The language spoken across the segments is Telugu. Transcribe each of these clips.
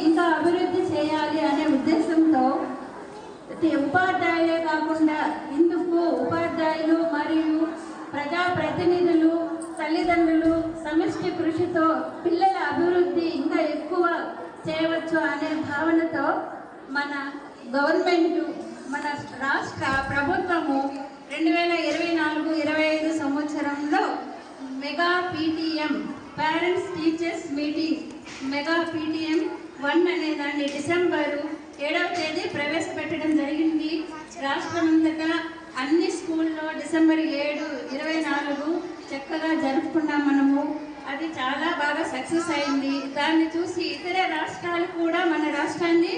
ఇంకా అభివృద్ధి చేయాలి అనే ఉద్దేశంతో ఉపాధ్యాయులే కాకుండా ఇందుకు ఉపాధ్యాయులు మరియు ప్రజాప్రతినిధులు తల్లిదండ్రులు సమిష్టి కృషితో పిల్లల అభివృద్ధి ఇంకా ఎక్కువ చేయవచ్చు అనే భావనతో మన గవర్నమెంట్ మన రాష్ట్ర ప్రభుత్వము రెండు వేల ఇరవై నాలుగు ఇరవై ఐదు సంవత్సరంలో mega PTM parents teachers meeting mega PTM one అనే దాన్ని డిసెంబరు ఏడవ తేదీ ప్రవేశపెట్టడం జరిగింది. రాష్ట్రమంతటా అన్ని స్కూల్లో డిసెంబర్ ఏడు ఇరవై నాలుగు చక్కగా జరుపుకున్నాం మనము. అది చాలా బాగా సక్సెస్ అయింది. దాన్ని చూసి ఇతర రాష్ట్రాలు కూడా మన రాష్ట్రాన్ని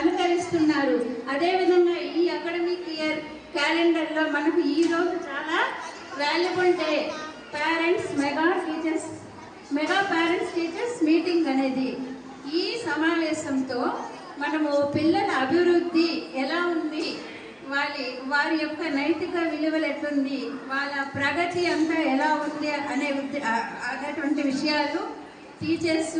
అనుకరిస్తున్నారు. అదేవిధంగా ఈ అకాడమిక్ ఇయర్ క్యాలెండర్లో మనకు ఈరోజు చాలా valuable day. Parents mega teachers mega parents teachers meeting అనేది ఈ సమావేశంతో మనము పిల్లల అభివృద్ధి ఎలా ఉంది వారి వారి యొక్క నైతిక విలువలు ఎట్లుంది వాళ్ళ ప్రగతి అంతా ఎలా ఉంది అనే అనేటువంటి విషయాలు టీచర్స్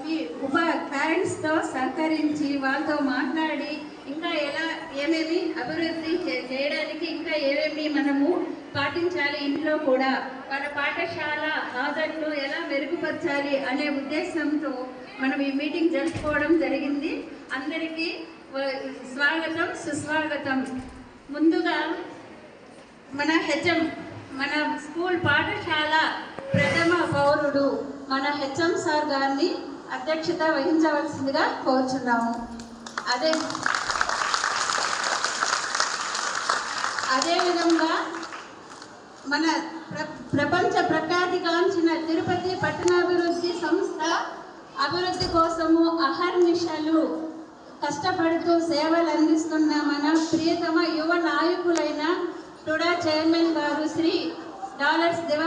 మీ ఉప పేరెంట్స్తో సహకరించి వాళ్ళతో మాట్లాడి ఇంకా ఎలా ఏమేమి అభివృద్ధి చేయడానికి ఇంకా ఏమేమి మనము పాటించాలి ఇంట్లో కూడా వాళ్ళ పాఠశాల హాజరులు ఎలా మెరుగుపరచాలి అనే ఉద్దేశంతో మనం ఈ మీటింగ్ జరుపుకోవడం జరిగింది. అందరికీ స్వాగతం సుస్వాగతం. ముందుగా మన హెచ్ఎం మన స్కూల్ పాఠశాల ప్రథమ పౌరుడు మన హెచ్ఎం సార్ గారిని అధ్యక్షత వహించవలసిందిగా కోరుచున్నాము. అదే అదేవిధంగా మన ప్ర ప్రపంచ ప్రఖ్యాతిగాంచిన తిరుపతి పట్టణాభివృద్ధి సంస్థ అభివృద్ధి కోసము అహర్నిశలు కష్టపడుతూ సేవలు అందిస్తున్న మన ప్రియతమ యువ నాయకులైన టుడా చైర్మన్ గారు శ్రీ డాలర్స్ దివాకర్